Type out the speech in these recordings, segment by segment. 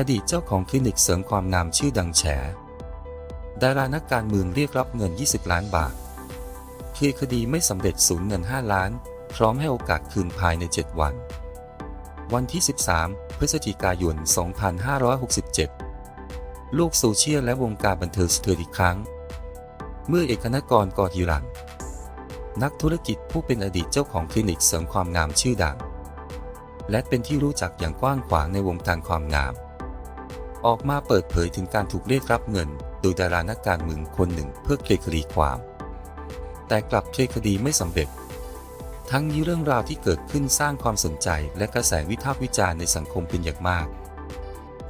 อดีตเจ้าของคลินิกเสริมความงามชื่อดังแฉ ดารานักการเมืองเรียกรับเงิน 20 ล้านบาทเคลียร์คดีไม่สำเร็จสูญเงิน 5 ล้าน พร้อมให้โอกาสคืนภายใน 7 วัน วันที่ 13 พฤศจิกายน 2567โลกโซเชียลและวงการบันเทิงสะเทือนอีกครั้ง เมื่อเอกนกรกอฮิรันนักธุรกิจผู้เป็นอดีตเจ้าของคลินิกเสริมความงามชื่อดัง และเป็นที่รู้จักอย่างกว้างขวางในวงการความงาม ออกมาเปิดเผยถึงการถูกเรียกรับเงิน โดยดารานักการเมืองคนหนึ่งเพื่อเคลียร์คดีความ แต่กลับเคลียร์คดีไม่สำเร็จ ทั้งนี้เรื่องราวที่เกิดขึ้นสร้างความสนใจและกระแสวิพากษ์วิจารณ์ในสังคมเป็นอย่างมาก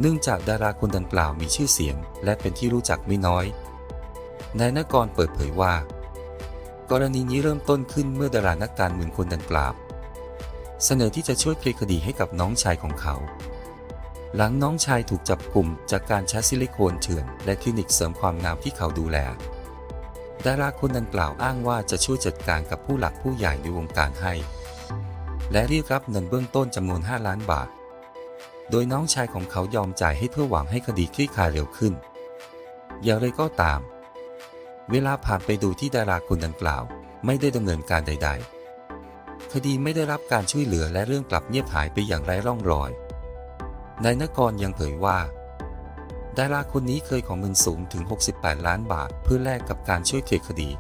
เนื่องจากดาราคนดังกล่าวมีชื่อเสียง และเป็นที่รู้จักไม่น้อย นายนกรเปิดเผยว่า กรณีนี้เริ่มต้นขึ้นเมื่อดารานักการเมืองคนดังกล่าว เสนอที่จะช่วยเคลียร์คดีให้กับน้องชายของเขา หลังน้องชายถูกจับกลุ่มจากการใช้ซิลิโคนเถื่อน และคลินิกเสริมความงามที่เขาดูแล ดาราคนดังกล่าวอ้างว่าจะช่วยจัดการกับผู้หลักผู้ใหญ่ในวงการให้ และเรียกรับเงินเบื้องต้นจำนวน 5 ล้านบาท โดยน้องชายของเขายอมจ่ายให้เพื่อหวังให้คดีคลี่คลายเร็วขึ้น อย่างไรก็ตาม เวลาผ่านไปดูที่ดาราคนดังกล่าว ไม่ได้ดำเนินการใด ๆ คดีไม่ได้รับการช่วยเหลือและเรื่องกลับเงียบหายไปอย่างไร้ร่องรอย นายนกรยังเผยว่า ดาราคนนี้เคยของเงินสูงถึง 68 ล้านบาทเพื่อแลกกับการช่วยเคลียร์คดี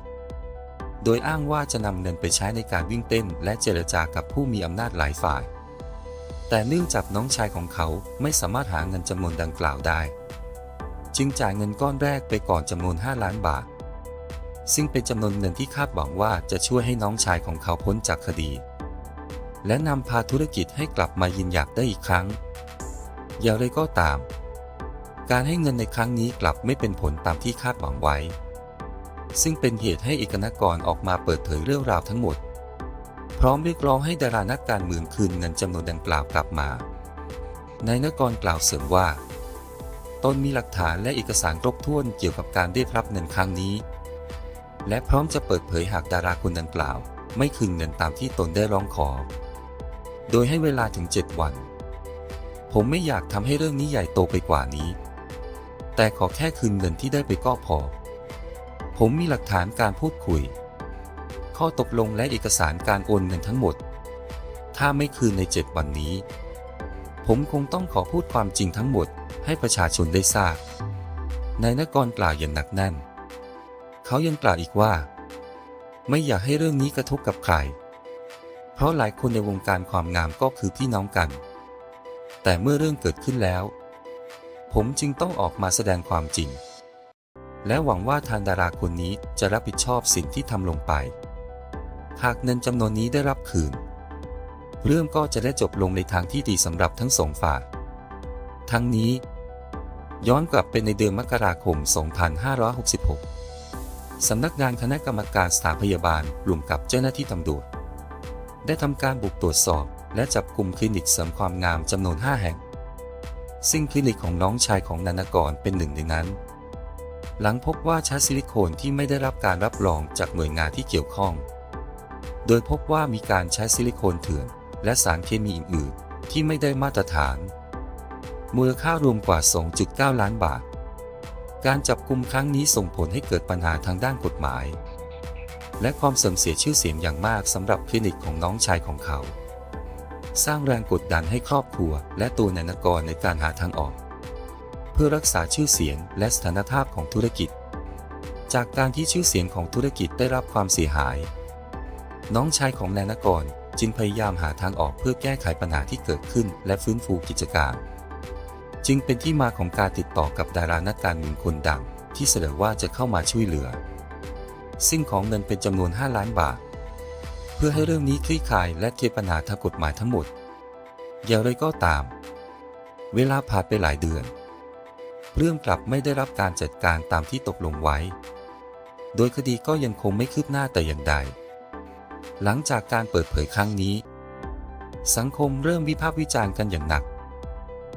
โดยอ้างว่าจะนำเงินไปใช้ในการวิ่งเต้น และเจรจากับผู้มีอำนาจหลายฝ่าย แต่เนื่องจากน้องชายของเขาไม่สามารถหาเงินจำนวนดังกล่าวได้ จึงจ่ายเงินก้อนแรกไปก่อนจำนวน 5 ล้านบาท ซึ่งเป็นจำนวนเงินที่คาดหวังว่าจะช่วยให้น้องชายของเขาพ้นจากคดี และนำพาธุรกิจให้กลับมายินหยักได้อีกครั้ง อย่างไรก็ตาม การให้เงินในครั้งนี้กลับไม่เป็นผลตามที่คาดหวังไว้ ซึ่งเป็นเหตุให้เอกนกรออกมาเปิดเผยเรื่องราวทั้งหมด พร้อมเรียกร้องให้ดารานักการเมืองคืนเงินจำนวนดังกล่าวกลับมานายนกรกล่าวเสริมว่า ตนมีหลักฐานและเอกสารครบถ้วนเกี่ยวกับการได้รับเงินครั้งนี้ และพร้อมจะเปิดเผยหากดาราคนดังกล่าว ไม่คืนเงินตามที่ตนได้ร้องขอ โดยให้เวลาถึง 7 วัน ผมไม่อยากทำให้เรื่องนี้ใหญ่โตไปกว่านี้ แต่ขอแค่คืนเงินที่ได้ไปก็พอ ผมมีหลักฐานการพูดคุย ข้อตกลงและเอกสารการโอนเงินทั้งหมด ถ้าไม่คืนใน 7 วันนี้ ผมคงต้องขอพูดความจริงทั้งหมดให้ประชาชนได้ทราบ นายนกรกล่าวอย่างหนักแน่น เขายังกล่าวอีกว่า ไม่อยากให้เรื่องนี้กระทบกับใคร เพราะหลายคนในวงการความงามก็คือพี่น้องกัน แต่เมื่อเรื่องเกิดขึ้นแล้ว ผมจึงต้องออกมาแสดงความจริง และหวังว่าทางดาราคนนี้จะรับผิดชอบสิ่งที่ทำลงไป หากเงินจำนวนนี้ได้รับคืน เรื่องก็จะได้จบลงในทางที่ดีสำหรับทั้งสองฝ่าย ทั้งนี้ ย้อนกลับไปในเดือนมกราคม 2566 สำนักงานคณะกรรมการสถาพยาบาลรวมกับเจ้าหน้าที่ตำรวจได้ทำการบุกตรวจสอบ และจับกลุ่มคลินิกเสริมความงามจำนวน 5 แห่ง ซึ่งคลินิกของน้องชายของนานากรเป็นหนึ่งในนั้น หลังพบว่าใช้ซิลิโคนที่ไม่ได้รับการรับรองจากหน่วยงานที่เกี่ยวข้อง โดยพบว่ามีการใช้ซิลิโคนเถื่อน และสารเคมีอื่นๆที่ไม่ได้มาตรฐาน มูลค่ารวมกว่า 2.9 ล้านบาท การจับกลุ่มครั้งนี้ส่งผลให้เกิดปัญหาทางด้านกฎหมายและความเสื่อมเสียชื่อเสียงอย่างมากสำหรับคลินิกของน้องชายของเขา สร้างแรงกดดันให้ครอบครัว และตัวนายนกรในการหาทางออก เพื่อรักษาชื่อเสียงและสถานภาพของธุรกิจ จากการที่ชื่อเสียงของธุรกิจได้รับความเสียหาย น้องชายของนายนกรจึงพยายามหาทางออกเพื่อแก้ไขปัญหาที่เกิดขึ้น และฟื้นฟูกิจการ จึงเป็นที่มาของการติดต่อกับดารานักการเมืองคนดัง ที่เสนอว่าจะเข้ามาช่วยเหลือ ซึ่งของเงินเป็นจำนวน 5 ล้านบาท เพื่อให้เรื่องนี้คลี่คลายและเคลียร์ปัญหาทางกฎหมายทั้งหมด อย่างไรก็ตาม เวลาผ่านไปหลายเดือน เรื่องกลับไม่ได้รับการจัดการตามที่ตกลงไว้ โดยคดีก็ยังคงไม่คืบหน้าแต่อย่างใด หลังจากการเปิดเผยครั้งนี้ สังคมเริ่มวิพากษ์วิจารณ์กันอย่างหนัก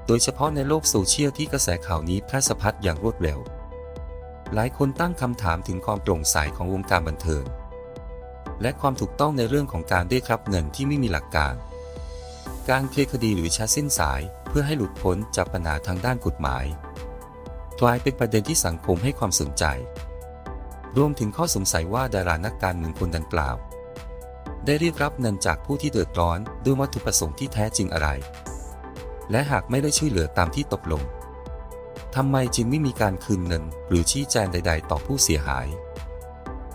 โดยเฉพาะในโลกโซเชียลที่กระแสข่าวนี้แพร่สะพัดอย่างรวดเร็ว หลายคนตั้งคำถามถึงความโปร่งใสของวงการบันเทิง และความถูกต้องในเรื่องของการได้รับเงินที่ไม่มีหลักการ การเคลียร์คดีหรือช้าสิ้นสายเพื่อให้หลุดพ้นจากปัญหาทางด้านกฎหมายกลายเป็นประเด็นที่สังคมให้ความสนใจ รวมถึงข้อสงสัยว่าดารานักการเมืองคนดังกล่าว ได้เรียกรับเงินจากผู้ที่เดือดร้อนด้วยวัตถุประสงค์ที่แท้จริงอะไร และหากไม่ได้ช่วยเหลือตามที่ตกลงทำไมจึงไม่มีการคืนเงินหรือชี้แจงใด ๆ ต่อผู้เสียหาย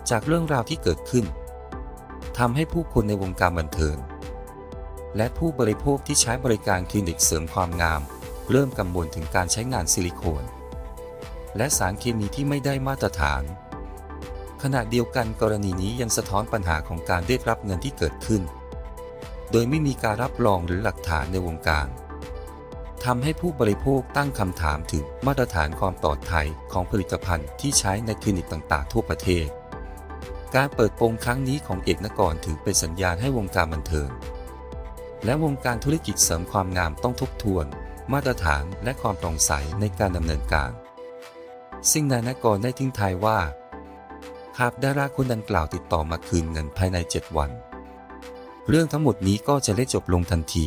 จากเรื่องราวที่เกิดขึ้น ทำให้ผู้คนในวงการบันเทิง และผู้บริโภคที่ใช้บริการคลินิกเสริมความงาม เริ่มกังวลถึงการใช้งานซิลิโคน และสารเคมีที่ไม่ได้มาตรฐาน ขณะเดียวกันกรณีนี้ยังสะท้อนปัญหาของการได้รับเงินที่เกิดขึ้น โดยไม่มีการรับรองหรือหลักฐานในวงการทำให้ผู้บริโภคตั้งคำถามถึงมาตรฐานความปลอดภัยของผลิตภัณฑ์ที่ใช้ในคลินิกต่างๆ ทั่วประเทศ การเปิดโปงครั้งนี้ของเอกนกรถือเป็นสัญญาณให้วงการบันเทิง และวงการธุรกิจเสริมความงามต้องทบทวน มาตรฐานและความโปร่งใสในการดำเนินการ ซึ่งนายนกรได้ทิ้งทายว่า หากดาราคนดังกล่าวติดต่อมาคืนเงินภายใน 7 วัน เรื่องทั้งหมดนี้ก็จะได้จบลงทันที